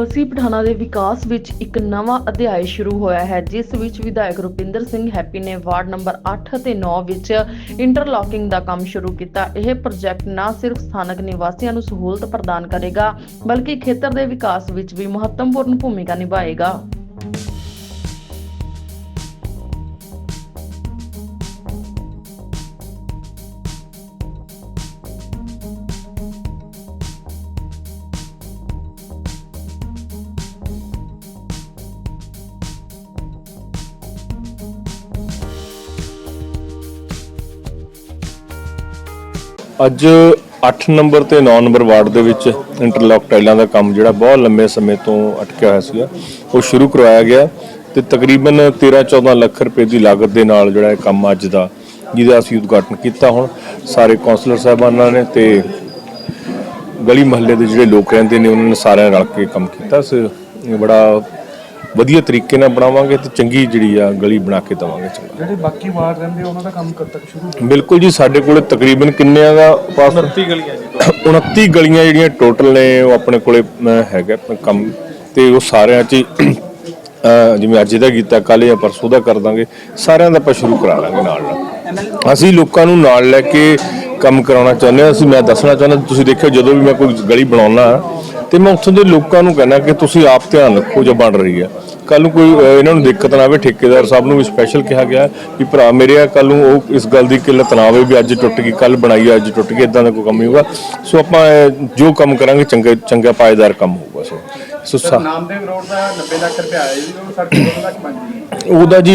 ਬਸੀ ਪਠਾਣਾ ਦੇ ਵਿਕਾਸ ਵਿੱਚ ਇੱਕ ਨਵਾਂ ਅਧਿਆਇ ਸ਼ੁਰੂ ਹੋਇਆ ਹੈ, ਜਿਸ ਵਿੱਚ ਵਿਧਾਇਕ ਰੁਪਿੰਦਰ ਸਿੰਘ ਹੈਪੀ ਨੇ ਵਾਰਡ ਨੰਬਰ 8 ਅਤੇ 9 ਵਿੱਚ ਇੰਟਰਲੌਕਿੰਗ ਦਾ ਕੰਮ ਸ਼ੁਰੂ ਕੀਤਾ। ਇਹ ਪ੍ਰੋਜੈਕਟ ਨਾ ਸਿਰਫ ਸਥਾਨਕ ਨਿਵਾਸੀਆਂ ਨੂੰ ਸਹੂਲਤ ਪ੍ਰਦਾਨ ਕਰੇਗਾ, ਬਲਕਿ ਖੇਤਰ ਦੇ ਵਿਕਾਸ ਵਿੱਚ ਵੀ ਮਹੱਤਵਪੂਰਨ ਭੂਮਿਕਾ ਨਿਭਾਏਗਾ। ਅੱਜ 8 ਨੰਬਰ ਤੇ 9 ਨੰਬਰ ਵਾਰਡ ਦੇ ਵਿੱਚ ਇੰਟਰਲੌਕ ਟਾਈਲਾਂ ਦਾ ਕੰਮ ਜਿਹੜਾ ਬਹੁਤ ਲੰਮੇ ਸਮੇਂ ਤੋਂ ਅਟਕਿਆ ਹੋਇਆ ਸੀਗਾ, ਉਹ ਸ਼ੁਰੂ ਕਰਵਾਇਆ ਗਿਆ ਤੇ ਤਕਰੀਬਨ 13-14 ਲੱਖ ਰੁਪਏ ਦੀ ਲਾਗਤ ਦੇ ਨਾਲ ਜਿਹੜਾ ਇਹ ਕੰਮ ਅੱਜ ਦਾ, ਜਿਹਦਾ ਅਸੀਂ ਉਦਘਾਟਨ ਕੀਤਾ ਹੁਣ। ਸਾਰੇ ਕਾਉਂਸਲਰ ਸਾਹਿਬਾਨਾਂ ਨੇ ਤੇ ਗਲੀ ਮਹੱਲੇ ਦੇ ਜਿਹੜੇ ਲੋਕ ਰਹਿੰਦੇ ਨੇ, ਉਹਨਾਂ ਨੇ ਸਾਰਿਆਂ ਰਲ ਕੇ ਕੰਮ ਕੀਤਾ। ਸੋ ਬੜਾ ਵਧੀਆ ਤਰੀਕੇ ਨਾਲ ਬਣਾਵਾਂਗੇ ਤੇ ਚੰਗੀ ਜਿਹੜੀ ਆ ਗਲੀ ਬਣਾ ਕੇ ਦਵਾਂਗੇ ਚੰਗਾ। ਜਿਹੜੇ ਬਾਕੀ ਵਾਰਡ ਰਹਿੰਦੇ ਉਹਨਾਂ ਦਾ ਕੰਮ ਕਦ ਤੱਕ ਸ਼ੁਰੂ ਬਿਲਕੁਲ ਜੀ ਸਾਡੇ ਕੋਲੇ ਤਕਰੀਬਨ ਕਿੰਨਿਆਂ ਦਾ ਪਾਸ 29 ਗਲੀਆਂ ਜੀ 29 ਗਲੀਆਂ ਜਿਹੜੀਆਂ ਟੋਟਲ ਨੇ ਉਹ ਆਪਣੇ ਕੋਲੇ ਹੈਗਾ ਕੰਮ। ਤੇ ਉਹ ਸਾਰਿਆਂ 'ਚ ਜਿਵੇਂ ਅੱਜ ਦਾ ਕੀਤਾ ਕੱਲ ਜਾਂ ਪਰਸੋਂ ਦਾ ਕਰ ਦਾਂਗੇ ਸਾਰਿਆਂ ਦਾ ਆਪਾਂ ਸ਼ੁਰੂ ਕਰਾ ਲਾਂਗੇ ਨਾਲ ਨਾਲ। ਅਸੀਂ ਲੋਕਾਂ ਨੂੰ ਨਾਲ ਲੈ ਕੇ ਕੰਮ ਕਰਾਉਣਾ ਚਾਹੁੰਦੇ ਹਾਂ। ਅਸੀਂ ਮੈਂ ਦੱਸਣਾ ਚਾਹੁੰਦਾ ਤੁਸੀਂ ਦੇਖਿਓ ਜਦੋਂ ਵੀ ਮੈਂ ਕੋਈ ਗਲੀ ਬਣਾਉਣਾ ਤੇ ਮੈਂ ਉੱਥੋਂ ਦੇ ਲੋਕਾਂ ਨੂੰ ਕਹਿੰਦਾ ਕਿ ਤੁਸੀਂ ਆਪ ਧਿਆਨ ਰੱਖੋ ਜੋ ਬਣ ਰਹੀ ਹੈ। ਕੱਲ ਨੂੰ ਕੋਈ ਇਹਨਾਂ ਨੂੰ ਦਿੱਕਤ ਨਾ ਆਵੇ ਠੇਕੇਦਾਰ ਸਾਹਿਬ ਨੂੰ ਵੀ ਸਪੈਸ਼ਲ ਕਿਹਾ ਗਿਆ ਕਿ ਭਰਾ ਮੇਰੇ ਆ ਕੱਲ ਨੂੰ ਉਹ ਇਸ ਗੱਲ ਦੀ ਕਿੱਲਤ ਨਾ ਆਵੇ ਵੀ ਅੱਜ ਟੁੱਟ ਗਈ ਕੱਲ ਬਣਾਈ ਅੱਜ ਟੁੱਟ ਗਈ ਇਦਾਂ ਦਾ ਕੋਈ ਕੰਮ ਨਹੀਂ ਹੋਊਗਾ। ਸੋ ਆਪਾਂ ਜੋ ਕੰਮ ਕਰਾਂਗੇ ਚੰਗਾ ਚੰਗਾ ਪਾਏਦਾਰ ਕੰਮ ਹੋਊਗਾ ਸੋ ਸੋ ਸਾ- ਨਾਮਦੇਵ ਰੋਡ ਦਾ 90 ਲੱਖ ਰੁਪਏ ਆਇਆ ਜੀ ਉਹ ਸਾਡੇ 2 ਲੱਖ ਬਣ ਗਈ ਉਹਦਾ ਜੀ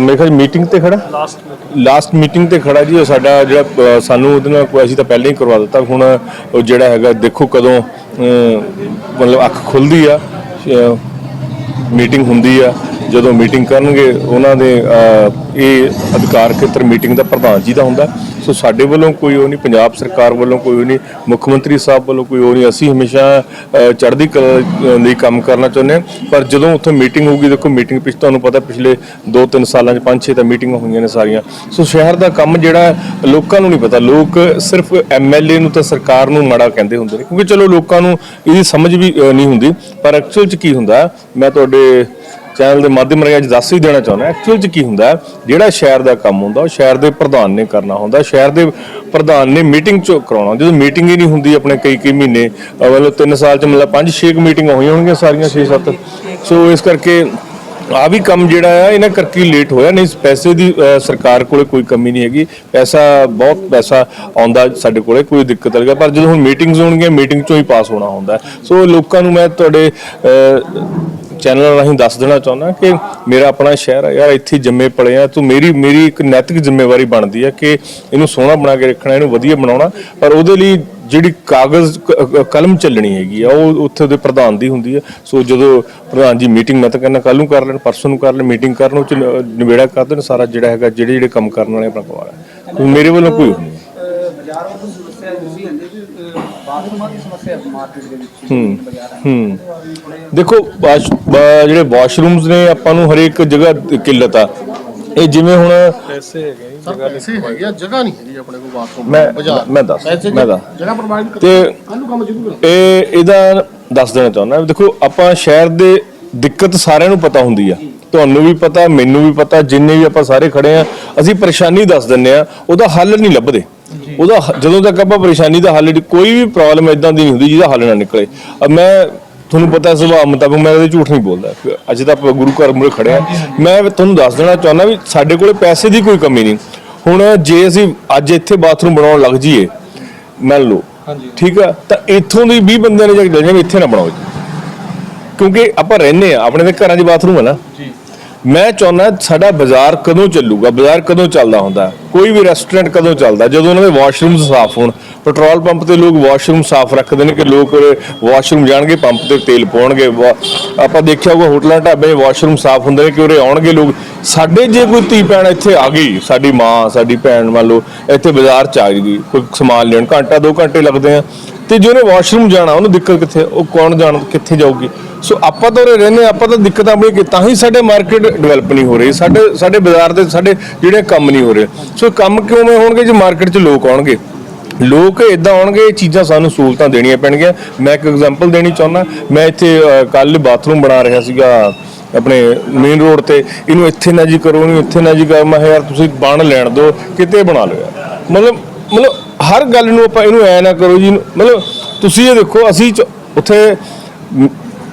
ਮੇਰੇ ਖਿਆਲ ਮੀਟਿੰਗ ਤੇ ਖੜਾ? ਲਾਸਟ ਲਾਸਟ ਮੀਟਿੰਗ ਤੇ ਖੜਾ ਜੀ ਉਹ ਸਾਡਾ ਜਿਹੜਾ ਸਾਨੂੰ ਉਹਦੇ ਨਾਲ ਕੋਈ ਅਸੀਂ ਤਾਂ ਪਹਿਲਾਂ ਹੀ ਕਰਵਾ ਦਿੱਤਾ ਹੁਣ ਉਹ ਜਿਹੜਾ ਹੈਗਾ ਦੇਖੋ ਕਦੋਂ ਮਤਲਬ ਅੱਖ ਖੁੱਲਦੀ ਆ ਮੀਟਿੰਗ ਹੁੰਦੀ ਆ। ਜਦੋਂ ਮੀਟਿੰਗ ਕਰਨਗੇ, ਉਹਨਾਂ ਦੇ ਇਹ ਅਧਿਕਾਰ ਖੇਤਰ ਮੀਟਿੰਗ ਦਾ ਪ੍ਰਧਾਨ ਜੀ ਦਾ ਹੁੰਦਾ। ਸੋ ਸਾਡੇ ਵੱਲੋਂ ਕੋਈ ਉਹ ਨਹੀਂ, ਪੰਜਾਬ ਸਰਕਾਰ ਵੱਲੋਂ ਕੋਈ ਉਹ ਨਹੀਂ, ਮੁੱਖ ਮੰਤਰੀ ਸਾਹਿਬ ਵੱਲੋਂ ਕੋਈ ਉਹ ਨਹੀਂ। ਅਸੀਂ ਹਮੇਸ਼ਾ ਚੜ੍ਹਦੀ ਕਲਾ ਲਈ ਕੰਮ ਕਰਨਾ ਚਾਹੁੰਦੇ ਹਾਂ। ਪਰ ਜਦੋਂ ਉੱਥੇ ਮੀਟਿੰਗ ਹੋਊਗੀ, ਦੇਖੋ, ਮੀਟਿੰਗ ਪਿਛ ਤੁਹਾਨੂੰ ਪਤਾ ਪਿਛਲੇ 2-3 ਸਾਲਾਂ 'ਚ 5-6 ਤਾਂ ਮੀਟਿੰਗਾਂ ਹੋਈਆਂ ਨੇ ਸਾਰੀਆਂ। ਸੋ ਸ਼ਹਿਰ ਦਾ ਕੰਮ ਜਿਹੜਾ, ਲੋਕਾਂ ਨੂੰ ਨਹੀਂ ਪਤਾ। ਲੋਕ ਸਿਰਫ ਐਮਐਲਏ ਨੂੰ ਤਾਂ ਸਰਕਾਰ ਨੂੰ ਮਾੜਾ ਕਹਿੰਦੇ ਹੁੰਦੇ ਨੇ। ਕਿਉਂਕਿ ਚਲੋ ਲੋਕਾਂ ਨੂੰ ਇਹਦੀ ਸਮਝ ਵੀ ਨਹੀਂ ਹੁੰਦੀ। ਪਰ ਐਕਚੁਅਲ 'ਚ ਕੀ ਹੁੰਦਾ? ਮੈਂ ਤੁਹਾਡੇ ਚੈਨਲ ਦੇ ਮਾਧਿਅਮ ਰਾਹੀਂ ਅੱਜ ਦੱਸ ਹੀ ਦੇਣਾ ਚਾਹੁੰਦਾ ਐਕਚੁਅਲ 'ਚ ਕੀ ਹੁੰਦਾ ਜਿਹੜਾ ਸ਼ਹਿਰ ਦਾ ਕੰਮ ਹੁੰਦਾ, ਉਹ ਸ਼ਹਿਰ ਦੇ ਪ੍ਰਧਾਨ ਨੇ ਕਰਨਾ ਹੁੰਦਾ, ਸ਼ਹਿਰ ਦੇ ਪ੍ਰਧਾਨ ਨੇ ਮੀਟਿੰਗ 'ਚ ਕਰਾਉਣਾ ਜਦੋਂ ਮੀਟਿੰਗ ਹੀ ਨਹੀਂ ਹੁੰਦੀ ਆਪਣੇ ਕਈ ਕਈ ਮਹੀਨੇ ਮਤਲਬ 3 ਸਾਲ 'ਚ ਮਤਲਬ 5-6 ਮੀਟਿੰਗਾਂ ਹੋਈਆਂ ਹੋਣਗੀਆਂ ਸਾਰੀਆਂ 6-7 ਸੋ ਇਸ ਕਰਕੇ ਆ ਵੀ ਕੰਮ ਜਿਹੜਾ ਆ, ਇਹਨਾਂ ਕਰਕੇ ਲੇਟ ਹੋਇਆ। ਨਹੀਂ, ਪੈਸੇ ਦੀ ਸਰਕਾਰ ਕੋਲੇ ਕੋਈ ਕਮੀ ਨਹੀਂ ਹੈਗੀ। ਪੈਸਾ, ਬਹੁਤ ਪੈਸਾ ਆਉਂਦਾ ਸਾਡੇ ਕੋਲੇ, ਕੋਈ ਦਿੱਕਤ ਨਹੀਂ ਪਰ ਜਦੋਂ ਹੁਣ ਮੀਟਿੰਗਸ ਹੋਣਗੀਆਂ ਮੀਟਿੰਗ ਚੋਂ ਹੀ ਪਾਸ ਹੋਣਾ ਹੁੰਦਾ। ਸੋ ਲੋਕਾਂ ਨੂੰ ਮੈਂ ਤੁਹਾਡੇ ਚੈਨਲ ਰਾਹੀਂ ਦੱਸ ਦੇਣਾ ਚਾਹੁੰਦਾ ਕਿ ਮੇਰਾ ਆਪਣਾ ਸ਼ਹਿਰ ਹੈ ਯਾਰ ਇੱਥੇ ਜੰਮੇ ਪਲੇ ਆ, ਤੂੰ ਮੇਰੀ ਮੇਰੀ ਇੱਕ ਨੈਤਿਕ ਜ਼ਿੰਮੇਵਾਰੀ ਬਣਦੀ ਹੈ ਕਿ ਇਹਨੂੰ ਸੋਹਣਾ ਬਣਾ ਕੇ ਰੱਖਣਾ, ਇਹਨੂੰ ਵਧੀਆ ਬਣਾਉਣਾ, ਪਰ ਉਹਦੇ ਲਈ ਜਿਹੜੀ ਕਾਗਜ਼, ਕ- ਕਲਮ ਚੱਲਣੀ ਹੈਗੀ ਆ, ਉਹ ਉੱਥੇ ਉਹਦੇ ਪ੍ਰਧਾਨ ਦੀ ਹੁੰਦੀ ਹੈ ਸੋ ਜਦੋਂ ਪ੍ਰਧਾਨ ਜੀ ਮੀਟਿੰਗ ਮੈਂ ਤਾਂ ਕਹਿੰਦਾ ਕੱਲ ਨੂੰ ਕਰ ਲੈਣ, ਪਰਸੋਂ ਨੂੰ ਕਰ ਲੈਣ ਮੀਟਿੰਗ ਕਰਨ ਉਹ ਚ ਨਿਬੇੜਾ ਕਰ ਦੇਣ, ਸਾਰਾ ਜਿਹੜਾ ਹੈਗਾ ਜਿਹੜੇ ਜਿਹੜੇ ਕੰਮ ਕਰਨ ਵਾਲੇ ਆਪਣਾ ਕਰਵਾ ਲੈਣ ਮੇਰੇ ਵੱਲੋਂ ਕੋਈ ਉਹ ਨਹੀਂ ਬਾਜ਼ਾਰ ਉਹ ਸਮੱਸਿਆ ਦੂਸਰੀ ਹੁੰਦੀ ਕਿ ਅਹ, ਬਾਥਰੂਮਾਂ ਦੀ ਸਮੱਸਿਆ ਮਾਰਕੀਟ ਦੇ ਵਿੱਚ ਹੂੰ ਬਾਜ਼ਾਰਾਂ ਹੂੰ। ਦੇਖੋ ਵਾਸ਼ ਜਿਹੜੇ ਵਾਸ਼ਰੂਮਸ ਨੇ ਆਪਾਂ ਨੂੰ ਹਰੇਕ ਜਗ੍ਹਾ ਕਿੱਲਤ ਆ। ਇਹ ਜਿਵੇਂ ਹੁਣ ਪੈਸੇ ਹੈਗੇ ਜੀ ਸਰ ਪੈਸੇ ਹੈਗੇ ਆ ਜਗ੍ਹਾ ਨਹੀਂ ਹੈਗੀ ਆਪਣੇ ਕੋਲ ਬਾਥਰੂਮ। ਮੈਂ ਦੱਸ ਪੈਸੇ ਮੈਂ ਦੱਸ। ਜਗ੍ਹਾ ਪ੍ਰੋਵਾਈਡ ਕਰ ਤੇ ਕੱਲ ਨੂੰ ਕੰਮ ਸ਼ੁਰੂ ਕਰੋ। ਇਹ ਇਹਦਾ ਦੱਸ ਦੇਣਾ ਚਾਹੁੰਦਾ। ਦੇਖੋ ਆਪਾਂ ਸ਼ਹਿਰ ਦੇ ਦਿੱਕਤ ਸਾਰਿਆਂ ਨੂੰ ਪਤਾ ਹੁੰਦੀ ਆ। ਤੁਹਾਨੂੰ ਵੀ ਪਤਾ ਮੈਨੂੰ ਵੀ ਪਤਾ ਜਿੰਨੇ ਵੀ ਆਪਾਂ ਸਾਰੇ ਖੜੇ ਆ ਅਸੀਂ ਪਰੇਸ਼ਾਨੀ ਦੱਸ ਦਿੰਨੇ ਆ ਉਹਦਾ ਹੱਲ ਨਹੀਂ ਲੱਭਦੇ। ਉਹਦਾ ਜਦੋਂ ਤੱਕ ਆਪਾਂ ਪਰੇਸ਼ਾਨੀ ਦਾ ਹੱਲ ਕੋਈ ਵੀ ਪ੍ਰੋਬਲਮ ਇਦਾਂ ਦੀ ਨਹੀਂ ਹੁੰਦੀ ਜਿਹਦਾ ਹੱਲ ਨਾ ਨਿਕਲੇ। ਮੈਂ ਤੁਹਾਨੂੰ ਪਤਾ ਸੁਭਾਅ ਮੁਤਾਬਕ ਮੈਂ ਇਹਦੇ ਝੂਠ ਨਹੀਂ ਬੋਲਦਾ। ਅੱਜ ਤਾਂ ਆਪਾਂ ਗੁਰੂ ਘਰ ਮੁਰੇ ਖੜੇ ਆ ਮੈਂ ਤੁਹਾਨੂੰ ਦੱਸ ਦੇਣਾ ਚਾਹੁੰਦਾ ਵੀ ਸਾਡੇ ਕੋਲੇ ਪੈਸੇ ਦੀ ਕੋਈ ਕਮੀ ਨਹੀਂ। ਹੁਣ ਜੇ ਅਸੀਂ ਅੱਜ ਇੱਥੇ ਬਾਥਰੂਮ ਬਣਾਉਣ ਲੱਗ ਜਾਈਏ ਮੰਨ ਲਓ ਠੀਕ ਆ? ਤਾਂ ਇੱਥੋਂ ਦੀ 20 ਬੰਦਿਆਂ ਨੇ ਜਾ ਕੇ ਜਾਣਾ ਇੱਥੇ ਨਾ ਬਣਾਓ ਕਿਉਂਕਿ ਆਪਾਂ ਰਹਿੰਦੇ ਆ ਆਪਣੇ ਦੇ ਘਰਾਂ 'ਚ ਬਾਥਰੂਮ ਹੈ ਨਾ। ਮੈਂ ਚਾਹੁੰਦਾ ਸਾਡਾ ਬਾਜ਼ਾਰ ਕਦੋਂ ਚੱਲੂਗਾ? ਬਾਜ਼ਾਰ ਕਦੋਂ ਚੱਲਦਾ ਹੁੰਦਾ? ਕੋਈ ਵੀ ਰੈਸਟੋਰੈਂਟ ਕਦੋਂ ਚੱਲਦਾ? ਜਦੋਂ ਉਹਨਾਂ ਦੇ ਵਾਸ਼ਰੂਮ ਸਾਫ਼ ਹੋਣ ਪੈਟਰੋਲ ਪੰਪ ਤੇ ਲੋਕ ਵਾਸ਼ਰੂਮ ਸਾਫ਼ ਰੱਖਦੇ ਨੇ ਕਿ ਲੋਕ ਵਾਸ਼ਰੂਮ ਜਾਣਗੇ ਪੰਪ ਤੇ ਤੇਲ ਪਾਉਣਗੇ। ਵਾ- ਆਪਾਂ ਦੇਖਿਆ ਹੋਊਗਾ ਹੋਟਲਾਂ ਢਾਬੇ ਵਾਸ਼ਰੂਮ ਸਾਫ਼ ਹੁੰਦੇ ਨੇ ਕਿ ਉਰੇ ਆਉਣਗੇ ਲੋਕ। ਸਾਡੇ ਜੇ ਕੋਈ ਧੀ ਭੈਣ ਇੱਥੇ ਆ ਗਈ, ਸਾਡੀ ਮਾਂ, ਸਾਡੀ ਭੈਣ ਮੰਨ ਲਓ, ਇੱਥੇ ਬਾਜ਼ਾਰ ਚ ਆ ਗਈ, ਕੋਈ ਸਮਾਨ ਲੈਣ, ਘੰਟਾ, ਦੋ ਘੰਟੇ ਲੱਗਦੇ ਆ। ਤੇ ਜੇ ਉਹਨੇ ਵਾਸ਼ਰੂਮ ਜਾਣਾ ਉਹਨੂੰ ਦਿੱਕਤ ਕਿੱਥੇ ਉਹ ਕੌਣ ਜਾਣ ਕਿੱਥੇ ਜਾਊਗੀ? ਸੋ ਆਪਾਂ ਤਾਂ ਉਰੇ ਰਹਿੰਦੇ ਹਾਂ, ਆਪਾਂ ਤਾਂ ਦਿੱਕਤ ਆਪਣੀ ਕਿ ਤਾਂ ਹੀ ਸਾਡੇ ਮਾਰਕੀਟ ਡਿਵੈਲਪ ਨਹੀਂ ਹੋ ਰਹੀ। ਸਾਡੇ ਸਾਡੇ ਬਾਜ਼ਾਰ ਦੇ ਸਾਡੇ ਜਿਹੜੇ ਕੰਮ ਨਹੀਂ ਹੋ ਰਹੇ। ਸੋ ਕੰਮ ਕਿਉਂ ਹੋਣਗੇ ਜੇ ਮਾਰਕੀਟ 'ਚ ਲੋਕ ਆਉਣਗੇ? ਲੋਕ ਇਦਾਂ ਆਉਣਗੇ ਇਹ ਚੀਜ਼ਾਂ ਸਾਨੂੰ ਸਹੂਲਤਾਂ ਦੇਣੀਆਂ ਪੈਣਗੀਆਂ। ਮੈਂ ਇੱਕ ਐਗਜ਼ਾਮਪਲ ਦੇਣੀ ਚਾਹੁੰਦਾ। ਮੈਂ ਇੱਥੇ ਕੱਲ ਬਾਥਰੂਮ ਬਣਾ ਰਿਹਾ ਸੀਗਾ ਆਪਣੇ ਮੇਨ ਰੋਡ ਤੇ। ਇਹਨੂੰ ਇੱਥੇ ਨਾ ਜੀ ਕਰੋ ਇਹਨੂੰ ਇੱਥੇ ਨਾ ਜੀ ਕਰੋ। ਮੈਂ ਕਿਹਾ ਯਾਰ ਤੁਸੀਂ ਬਣ ਲੈਣ ਦਿਓ ਕਿਤੇ ਬਣਾ ਲਓ ਮਤਲਬ ਮਤਲਬ ਹਰ ਗੱਲ ਨੂੰ ਆਪਾਂ ਇਹਨੂੰ ਐ ਨਾ ਕਰੋ ਜੀ, ਮਤਲਬ ਤੁਸੀਂ ਇਹ ਦੇਖੋ, ਅਸੀਂ ਚ- ਉੱਥੇ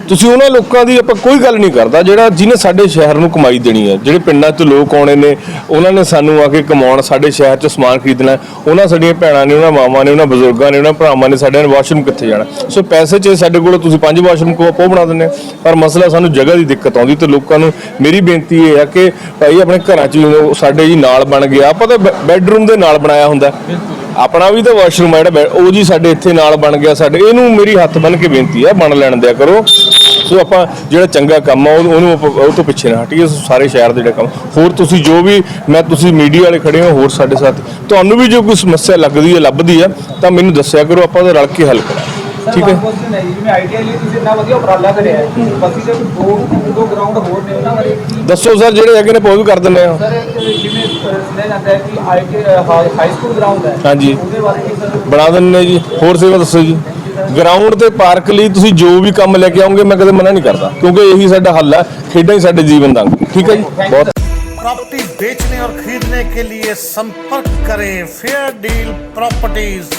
ਤੁਸੀਂ ਉਹਨਾਂ ਲੋਕਾਂ ਦੀ ਆਪਾਂ ਕੋਈ ਗੱਲ ਨਹੀਂ ਕਰਦਾ ਜਿਹੜਾ ਜਿਹਨੇ ਸਾਡੇ ਸ਼ਹਿਰ ਨੂੰ ਕਮਾਈ ਦੇਣੀ ਹੈ। ਜਿਹੜੇ ਪਿੰਡਾਂ 'ਚ ਲੋਕ ਆਉਣੇ ਨੇ, ਉਹਨਾਂ ਨੇ ਸਾਨੂੰ ਆ ਕੇ ਕਮਾਉਣ, ਸਾਡੇ ਸ਼ਹਿਰ 'ਚ ਸਮਾਨ ਖਰੀਦਣਾ, ਉਹਨਾਂ ਸਾਡੀਆਂ ਭੈਣਾਂ ਨੇ, ਉਹਨਾਂ ਮਾਵਾਂ ਨੇ, ਉਹਨਾਂ ਬਜ਼ੁਰਗਾਂ ਨੇ, ਉਹਨਾਂ ਭਰਾਵਾਂ ਨੇ ਸਾਡੇ ਨੇ ਵਾਸ਼ਰੂਮ ਕਿੱਥੇ ਜਾਣਾ। ਸੋ ਪੈਸੇ 'ਚ ਸਾਡੇ ਕੋਲ ਤੁਸੀਂ ਪੰਜ ਵਾਸ਼ਰੂਮ ਕੋ ਆਪੋ ਬਣਾ ਦਿੰਦੇ ਆ ਪਰ ਮਸਲਾ ਸਾਨੂੰ ਜਗ੍ਹਾ ਦੀ ਦਿੱਕਤ ਆਉਂਦੀ ਤੇ ਲੋਕਾਂ ਨੂੰ ਮੇਰੀ ਬੇਨਤੀ ਇਹ ਹੈ ਕਿ ਭਾਈ ਆਪਣੇ ਘਰਾਂ 'ਚ ਸਾਡੇ ਜੀ ਨਾਲ ਬਣ ਗਿਆ। ਆਪਾਂ ਤਾਂ ਬੈੱਡਰੂਮ ਦੇ ਨਾਲ ਬਣਾਇਆ ਹੁੰਦਾ। ਆਪਣਾ ਵੀ ਤਾਂ ਵਾਸ਼ਰੂਮ ਹੈ ਜਿਹੜਾ ਬੈ- ਉਹ ਜੀ ਸਾਡੇ ਇੱਥੇ ਨਾਲ ਬਣ ਗਿਆ ਸਾਡੇ ਇਹਨੂੰ ਮੇਰੀ ਹੱਥ ਬੰਨ ਕੇ ਬੇਨਤੀ ਹੈ ਬਣ ਲੈਣ ਦਿਆ ਕਰੋ। ਸੋ ਆਪਾਂ ਜਿਹੜਾ ਚੰਗਾ ਕੰਮ ਆ, ਉਹ- ਉਹਨੂੰ ਆਪਾਂ ਉਹ ਤੋਂ ਪਿੱਛੇ ਨਾ ਹਟੀਏ, ਸੋ ਸਾਰੇ ਸ਼ਹਿਰ ਦੇ ਜਿਹੜਾ ਕੰਮ ਹੋਰ ਤੁਸੀਂ ਜੋ ਵੀ ਮੈਂ ਤੁਸੀਂ ਮੀਡੀਆ ਵਾਲੇ ਖੜੇ ਹੋ, ਹੋਰ ਸਾਡੇ ਸਾਥ ਤੁਹਾਨੂੰ ਵੀ ਜੋ ਕੋਈ ਸਮੱਸਿਆ ਲੱਗਦੀ ਹੈ, ਲੱਭਦੀ ਹੈ, ਤਾਂ ਮੈਨੂੰ ਦੱਸਿਆ ਕਰੋ, ਆਪਾਂ ਉਹਦਾ ਰਲ ਕੇ ਹੱਲ ਕਰਾਂਗੇ। ਠੀਕ ਹੈ ਕੁਐਸਚਨ ਹੈ ਜੀ, ਜਿਵੇਂ ਆਈਡੀਆ ਲਈ ਤੁਸੀਂ ਇੰਨਾ ਵਧੀਆ ਉਪਰਾਲਾ ਕਰਿਆ ਹੈ ਬਾਕੀ ਜੇ ਦੋ ਦੋ ਗਰਾਊਂਡ ਹੋਰ ਨੇ ਉਹਨਾਂ ਬਾਰੇ ਕੀ ਦੱਸੋ ਸਰ ਜਿਹੜੇ ਹੈਗੇ ਨੇ ਉਹ ਵੀ ਕਰ ਦਿੰਦੇ ਆ ਸਰ ਜਿਵੇਂ ਅਹ, ਸੁਣਿਆ ਜਾਂਦਾ ਹੈ ਕਿ ਆਈਟੀ ਹਾਈ ਸਕੂਲ ਗਰਾਊਂਡ ਹੈ ਹਾਂਜੀ ਉਹਦੇ ਬਾਰੇ ਕੀ ਸਰ ਬਣਾ ਦਿੰਦੇ ਜੀ ਹੋਰ ਸੇਵਾ ਦੱਸੋ ਜੀ ਗਰਾਊਂਡ ਤੇ ਪਾਰਕ ਲਈ ਤੁਸੀਂ ਜੋ ਵੀ ਕੰਮ ਲੈ ਕੇ ਆਓਗੇ ਮੈਂ ਕਦੇ ਮਨਾ ਨਹੀਂ ਕਰਦਾ ਕਿਉਂਕਿ ਇਹੀ ਸਾਡਾ ਹੱਲ ਹੈ ਖੇਡਾਂ ਹੀ ਸਾਡੇ ਜੀਵਨ ਦਾ ਅੰਗ ਠੀਕ ਹੈ ਜੀ ਬਹੁਤ प्रॉपर्टी बेचने और खरीदने के लिए संपर्क करें फेयर डील प्रॉपर्टीज